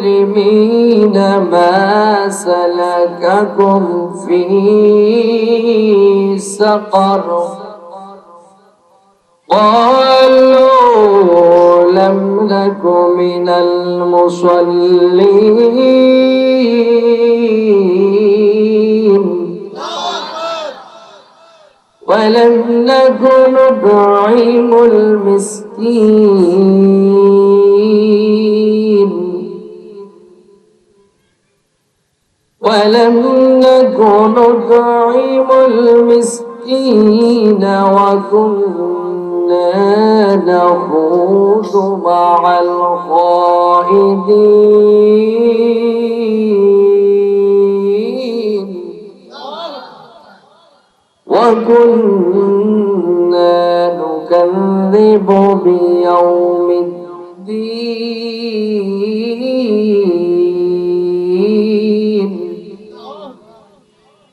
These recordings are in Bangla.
المجرمين ما سلككم في سقر. قالوا لم نك من المصلين. ولم نك نطعم المسكين. ولم نك نطعم المسكين وكنا نخوض مع الخائضين وكنا نكذب بيوم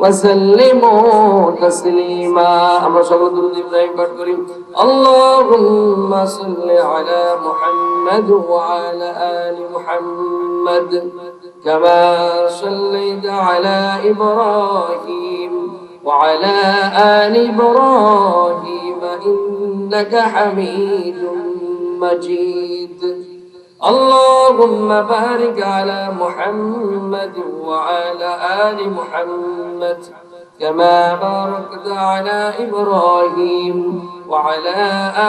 وسلموا تسليما. আমরা شاء الله ইব্রাহিম পাঠ করি। আল্লাহুম্মা সাল্লি আলা মুহাম্মাদ ওয়া আলা كما صليت على إبراهيم وعلى آل إبراهيم إنك حميد مجيد اللهم بارك على محمد وعلى آل محمد كما باركت على إبراهيم وعلى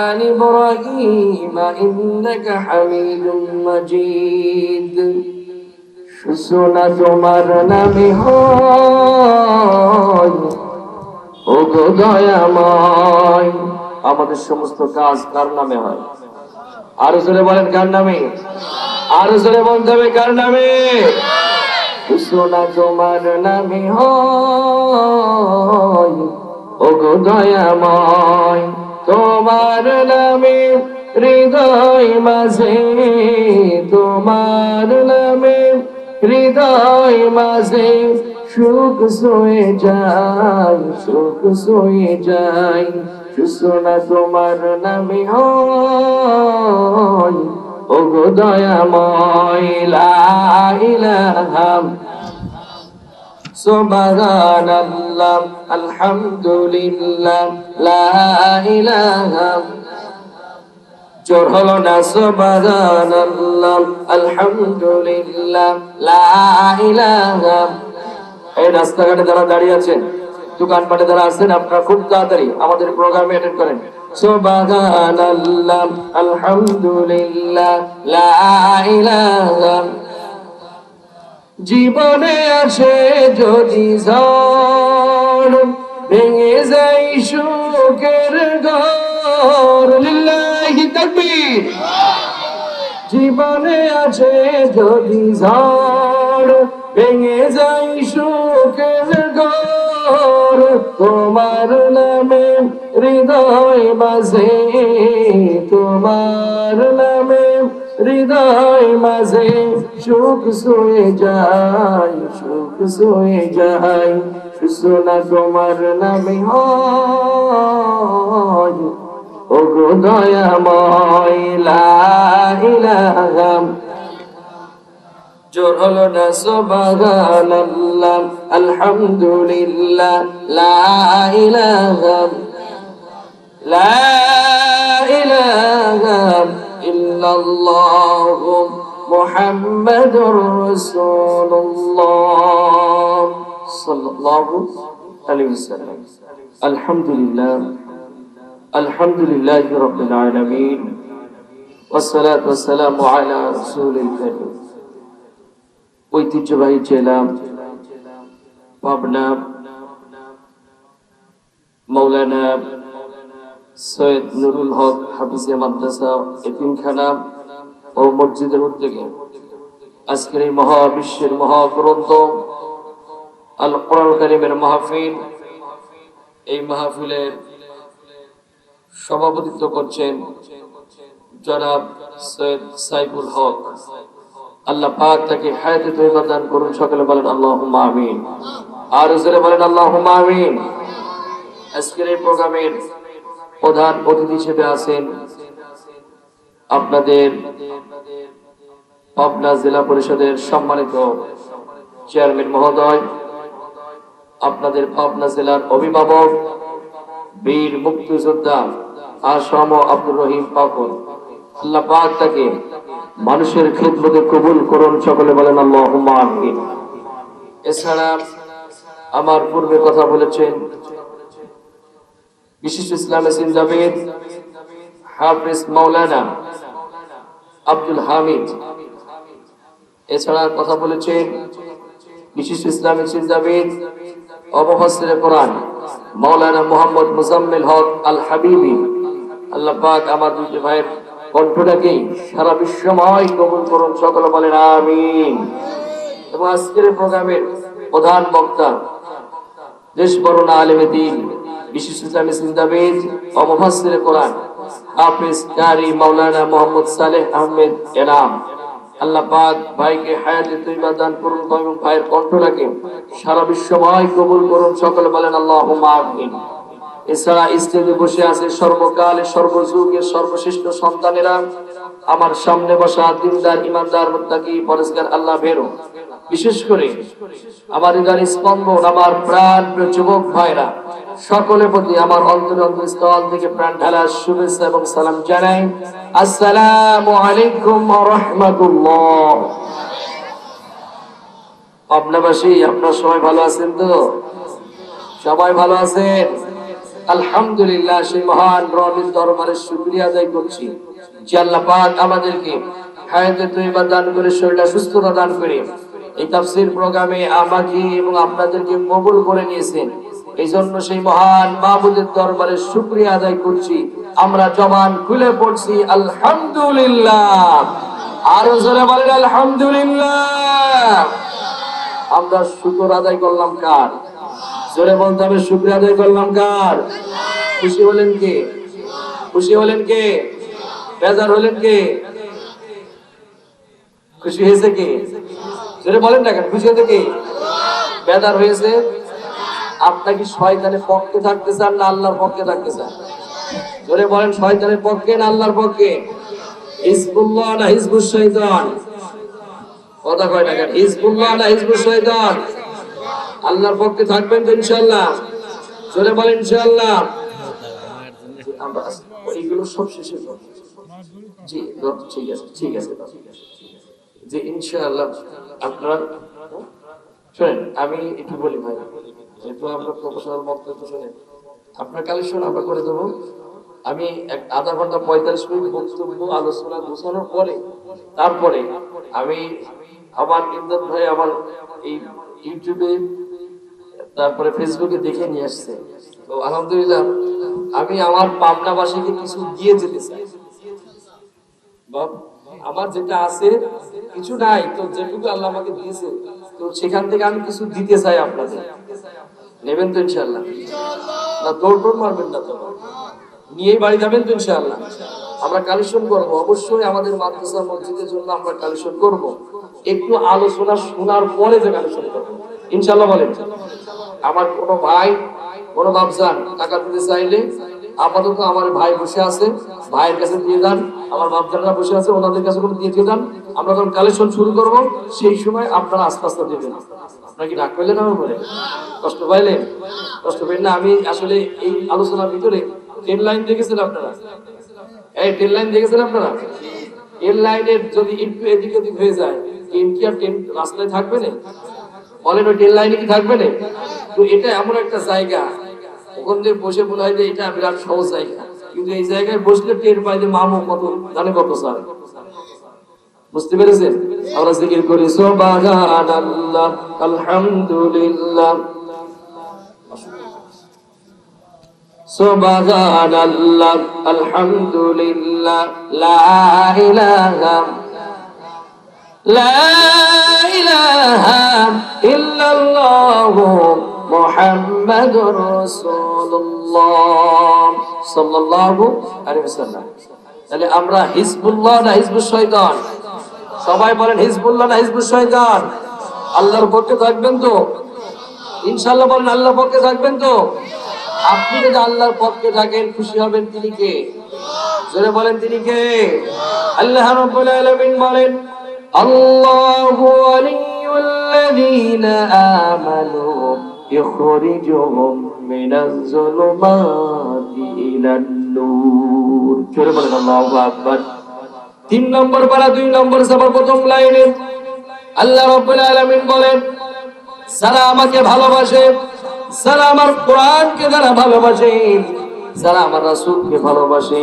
آل إبراهيم إنك حميد مجيد সুসোনা তোমার নামে হয় ও গো দয়াময় আমাদের সমস্ত কাজ কার নামে হয় আরও জোরে বলেন কার নামে? আরও জোরে বলতে হবে কার নামে? সুসোনা তোমার নামে হয়। ও গো দয়াময়, তোমার নামে, হৃদয় মাঝে, তোমার নামে, হৃদয় মাঝে, সুখ সয়ে যায়, সুখ সয়ে যায়। সুসোনা তোমার নামে হয় ও গো দয়াময়, লা ইলাহা সুবহানাল্লাহ, আলহামদুলিল্লাহ, লা ইলাহা জোর হলো না, সুবহানাল্লাহ, আলহামদুলিল্লাহ, লা এই রাস্তাঘাটে যারা দাঁড়িয়ে আছেন দোকানপাটে যারা আছেন, আপনারা খুব তাড়াতাড়ি আমাদের প্রোগ্রামে অ্যাটেন্ড করেন। সুবহানাল্লাহ, আলহামদুলিল্লাহ, লা জীবনে আসে যদি ঝড় ভেঙে যাই সুখের ঘর, লিল্লাহি তাকবীর। জীবনে আছে যদি ঝড় ভেঙে যাই সুখের ঘর। তোমার নামে হৃদয় মাঝে, তোমার নামে হৃদয় মাঝে সুখ শুয়ে যায়, সুখ শুয়ে যায়। সুসোনা তোমার নামে হয় ও গো দয়াময়, লা ইলাহা জোর হলো না সুবহানাল্লাহ আলহামদুলিল্লাহ লা ইলাহা লা ইলাহা ইল্লাল্লাহ محمد رسول الله صلى الله عليه وسلم الحمد لله الحمد لله رب العالمين والصلاة والسلام على رسول الكريم ঐতিহ্যবাহী জেলা পাবনা, মৌলানা সৈয়দ নুরুল হক হাফিজিয়া মাদ্রাসা এতিমখানা ও মসজিদের উদ্যোগে আজকের এই মহাবিশ্বের মহাগ্রন্থ আল কোরআন কারিমের মাহফিল এই মাহফিলের সভাপতিত্ব করছেন জনাব সৈয়দ সাইফুল হক। আল্লাহ পাক তাকে হায়াতে তৈবা দান করুন। সকলে বলেন আল্লাহ আমিন। আর জোরে বলেন আল্লাহ আমিন। আজকের এই প্রোগ্রামের প্রধান অতিথি হিসেবে আছেন আপনাদের পাবনা জেলা পরিষদের সম্মানিত চেয়ারম্যান মহোদয়, আপনাদের পাবনা জেলার অভিভাবক, বীর মুক্তিযোদ্ধা আসম আব্দুর রহিম পাকুন আল্লাহ পাক তাকে মানুষের খেদমতে কবুল করুন সকলে বলেন আল্লাহ এছাড়া আমার পূর্বে কথা বলেছেন বিশিষ্ট ইসলামী সিন্দাবিদ হাফিজ মাওলানা আব্দুল হামিদ। এছাড়া কথা বলেছেন বিশিষ্ট ইসলামী চিন্তাবিদ অবহস্তের কোরআন মাওলানা মোহাম্মদ মুজাম্মিল হক আল হাবিবি। আল্লাহ পাক আমার দুটি ভাইয়ের কণ্ঠটাকে সারা বিশ্বময় কবুল করুন, সকলে বলেন আমিন। এবং আজকের প্রোগ্রামের প্রধান বক্তা দেশ বরণা আলেমে দিন হাফিজ মোহাম্মদ সালেহ আহমেদ আল্লাহ ভাইকে সারা বিশ্বময় কবুল করুন, সকলে বলেন আল্লাহুম্মা আমিন। এছাড়া স্টেজে বসে আছে সর্বকালে, সর্বযুগের সর্বশ্রেষ্ঠ সন্তানেরা। আমার সামনে বসা দিনদার, ইমানদার, মুত্তাকি পরিষ্কার আল্লাহ বেরো। বিশেষ করে আমার হৃদয়ের স্পন্দন, আমার প্রাণ যুবক ভাইরা, সকলের প্রতি আমার অন্তর স্থল থেকে প্রাণ ঢালার শুভেচ্ছা এবং সালাম জানাই। আসসালামু আলাইকুম ওয়া রাহমাতুল্লাহ। সবাই ভালো আছেন তো? সবাই ভালো আছেন? আলহামদুলিল্লাহ, সেই মহান রবির দরবারে শুকরিয়া আদায় করছি। যে আল্লাহ পাক আমাদেরকে তৈবা দান করে, শরীরটা সুস্থতা দান করে, এই তাফসীর প্রোগ্রামে আমাকে এবং আপনাদেরকে কবুল করে নিয়েছেন। এই জন্য সেই মহান মাহবুদের দরবারে শুকরিয়া আদায় করছি। আমরা জবান খুলে পড়ছি, আলহামদুলিল্লাহ। আরও জোরে বলেন, আলহামদুলিল্লাহ। আমরা শুকর আদায় করলাম কার? জোরে বলতে হবে, শুক্রিয়া আদায় করলাম কার? খুশি হলেন কে? খুশি হলেন কে? বেজার হলেন কে? খুশি হয়েছে কে? জোরে বলেন না কেন, খুশি হয়েছে কে? বেজার হয়েছে? আপনার কি শয়তানের পক্ষে থাকতে চান না আল্লাহর পক্ষে থাকতে চান? জোরে বলেন, শয়তানের পক্ষে না আল্লাহর পক্ষে? হিজবুল্লাহ না হিজবুল শৈতান কথা কয় না কেন, হিজবুল্লাহ না হিজবুল শৈতান আল্লাহর পক্ষে থাকবেন তো ইনশাল্লাহ চলে বলেন ইনশাল্লাহ এইগুলো সব শেষে জি ঠিক আছে ঠিক আছে। জি ইনশাআল্লাহ আপনারা, শোনেন, আমি একটু বলি ভাই, যেহেতু আমরা প্রফেশনাল বক্তব্য শোনেন, আপনার কালেকশন আমরা করে দেবো। আমি এক আধা ঘণ্টা পঁয়তাল্লিশ মিনিট বক্তব্য, আলোচনা গোছানোর পরে, তারপরে আমি আমার ইমদাদ ভাই, আমার এই ইউটিউবে তারপরে ফেসবুকে দেখে নিয়ে আসছে। তো আলহামদুলিল্লাহ, আমি আমার পাবনাবাসীকে কিছু দিয়ে যেতে চাই। আমার যেটা আছে, কিছু নাই, তো যেটুকু আল্লাহ আমাকে দিয়েছে, তো সেখান থেকে আমি কিছু দিতে চাই আপনাদের। নেবেন তো ইনশাল্লাহ না, দৌড় দৌড় মারবেন না তো। নিয়েই বাড়ি যাবেন তো ইনশাল্লাহ আমরা কালেকশন করব, অবশ্যই আমাদের মাদ্রাসা মসজিদের জন্য আমরা কালেকশন করব। একটু আলোচনা শোনার পরে যে কালেকশন করব। ইনশাল্লাহ বলেন। আমার কোনো ভাই, কোনো বাবজান টাকা দিতে চাইলে আপাতত আমার ভাই বসে আছে, ভাইয়ের কাছে দিয়ে যান, আমার বাবজানরা বসে আছে, ওনাদের কাছে কোনো দিয়ে দিয়ে দেন। আমরা যখন কালেকশন শুরু করব, সেই সময় আপনারা আস্তে আস্তে দেবেন আপনারা কি রাগ পেলেন আমার বলে কষ্ট পাইলেন? কষ্ট পেলেন না? আমি আসলে এই আলোচনার ভিতরে ট্রেন লাইন দেখেছেন আপনারা? এই ট্রেন লাইন দেখেছেন আপনারা? রেল লাইনের যদি একটু এদিক ওদিক হয়ে যায় ট্রেন কি আর ট্রেন রাস্তায় থাকবে না? বলেন, ওই লাইনে কি থাকবে না তো এটা এমন একটা জায়গা। ওখান বসে মনে হয় যে এটা বিরাট সহজ জায়গা। কিন্তু এই জায়গায় বসলে টের পাই যে মামু কত, জানে কত স্যার। বুঝতে পেরেছেন? আমরা জিকির করি, সুবহানাল্লাহ, আলহামদুলিল্লাহ। সুবহানাল্লাহ, আলহামদুলিল্লাহ, লা ইলাহা লা ইলাহা ইল্লাল্লাহ মুহাম্মাদুর রাসূলুল্লাহ সাল্লাল্লাহু আলাইহি ওয়াসাল্লাম। তাহলে আমরা হিজবুল্লাহ না হিজবুল শয়তান? সবাই বলেন হিজবুল্লাহ না হিজবুল শয়তান? আল্লাহর পক্ষে থাকবেন তো? ইনশাআল্লাহ বলেন আল্লাহর পক্ষে থাকবেন তো? আপনি যদি আল্লাহর পক্ষে থাকেন, খুশি হবেন তিনি কে? জোরে বলেন তিনি কে? আল্লাহ রাব্বুল আলামিন বলেন আল্লাহু ওয়ালিয়ুল্লাযীনা আমানু ইখরিজুহুম মিনাজ যুলুমাতি ইলান নূর। জোরে বলেন, আল্লাহু আকবার। তিন নম্বর পারা, দুই নম্বর সবার প্রথম লাইনে। আল্লাহ রাব্বুল আলামিন বলেন, যারা আমাকে ভালোবাসে, যারা আমার কোরআনকে যারা ভালোবাসে, যারা আমার রাসূলকে ভালোবাসে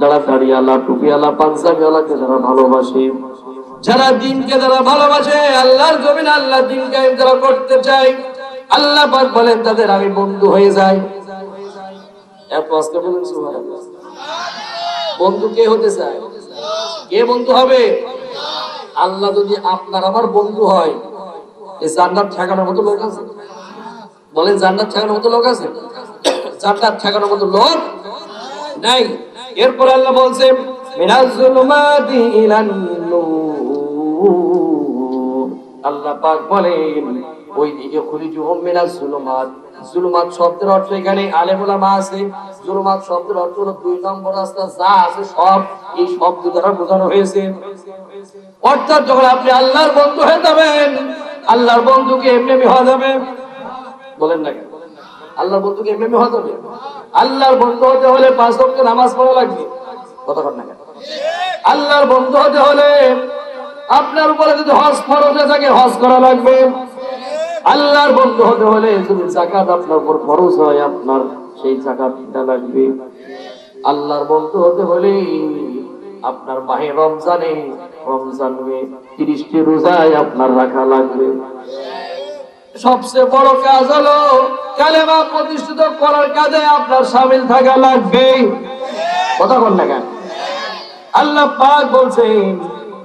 যারা দাড়িয়ালা টুপিয়ালা পাঞ্জাবিওয়ালাকে যারা ভালোবাসে যারা দিনকে যারা ভালোবাসে, আল্লাহর জমিন আল্লাহ দিন কায়েম যারা করতে চায়, আল্লাহ পাক বলেন তাদের আমি বন্ধু হয়ে যাই। এত আজকে বলেন বন্ধু কে হতে চায়? কে বন্ধু হবে? আল্লাহ যদি আপনার আমার বন্ধু হয় এই জান্নাত ঠেকানোর মতো লোক আছে? বলেন, জান্নাত ঠেকানোর মতো লোক আছে? জান্নাত ঠেকানোর মতো লোক নাই। এরপর আল্লাহ বলছে মিনাজ জুলুমাতি ইলান নূর আল্লাহ পাক বলেন ওই দিকে খুলিজুহুম মিনাজ জুলুমাত। জুলুমাত শব্দের অর্থ এখানে আলেম ওলামা আছে। জুলুমাত শব্দের অর্থ হলো দুই নম্বর রাস্তা যা আছে সব। এই শব্দ দ্বারা বোঝানো হয়েছে। অর্থাৎ যখন আপনি আল্লাহর বন্ধু হয়ে যাবেন, আল্লাহর বন্ধুকে এমনি এমনি হওয়া যাবে। বলেন না আল্লাহর বন্ধুকে এমনি এমনি হওয়া যাবে? আল্লাহর বন্ধু হতে হলে পাঁচ ওয়াক্ত নামাজ পড়া লাগবে। কথা কর না কেন? আল্লাহর বন্ধু হতে হলে আপনার উপরে যদি হজ ফরজ থাকে, হজ করা লাগবে। আল্লাহর বন্ধু হতে হলে যদি জাকাত আপনার উপর ফরজ হয়, আপনার সেই জাকাত দিতে লাগবে। আল্লাহর বন্ধু হতে হলে আপনার মাহে রমজানে রমজানে তিরিশটি রোজায় আপনার রাখা লাগবে। সবচেয়ে বড় কাজ হলো কালেমা প্রতিষ্ঠিত করার কাজে আপনার সামিল থাকা লাগবে। কথা বল না কেন? আল্লাহ পাক বলছেন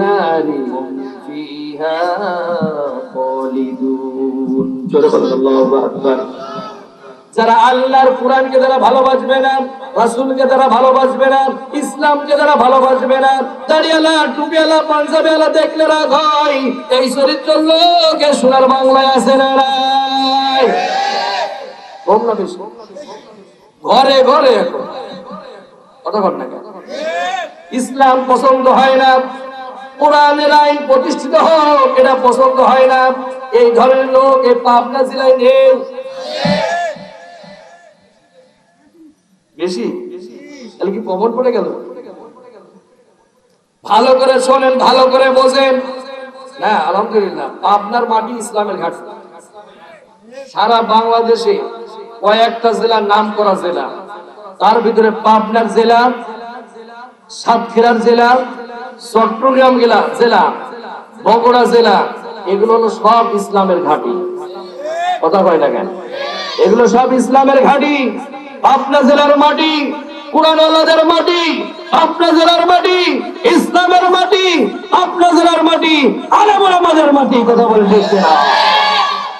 নারি হুম ফিহা খালিদুন জোরে বলেন আল্লাহু আকবার যারা আল্লাহর কোরআনকে যারা ভালোবাসবে না, রাসূলকে যারা ভালোবাসবে না, ইসলামকে যারা ভালোবাসবে না, দাড়িয়ালা টুপিয়ালা পাঞ্জাবিয়ালা দেখলে রাগ হয়। এই চরিত্র লোকে সোনার বাংলায় আছে না ঘরে ঘরে এখন। কথা কেন? ইসলাম পছন্দ হয় না। কোরআনের আইন প্রতিষ্ঠিত হোক, এটা পছন্দ হয় না। এই ধরনের লোক এই পাবনা জেলায় নেই। বেশি? তাহলে কি পড়ে গেল? ভালো করে শোনেন, ভালো করে বোঝেন। না, আলহামদুলিল্লাহ আপনার মাটি ইসলামের ঘাট। সারা বাংলাদেশে কয়েকটা জেলার নাম করা জেলা। তার ভিতরে পাবনার জেলা সাতক্ষীরার জেলা, চট্টগ্রাম জেলা জেলা, বগুড়া জেলা, এগুলো হলো সব ইসলামের ঘাঁটি। কথা কয় না কেন? এগুলো সব ইসলামের ঘাঁটি। পাবনা জেলার মাটি কোরআন মাটি, পাবনা জেলার মাটি, ইসলামের মাটি, পাবনা জেলার মাটি আলম আমাদের মাটি, কথা বলে দেখতে না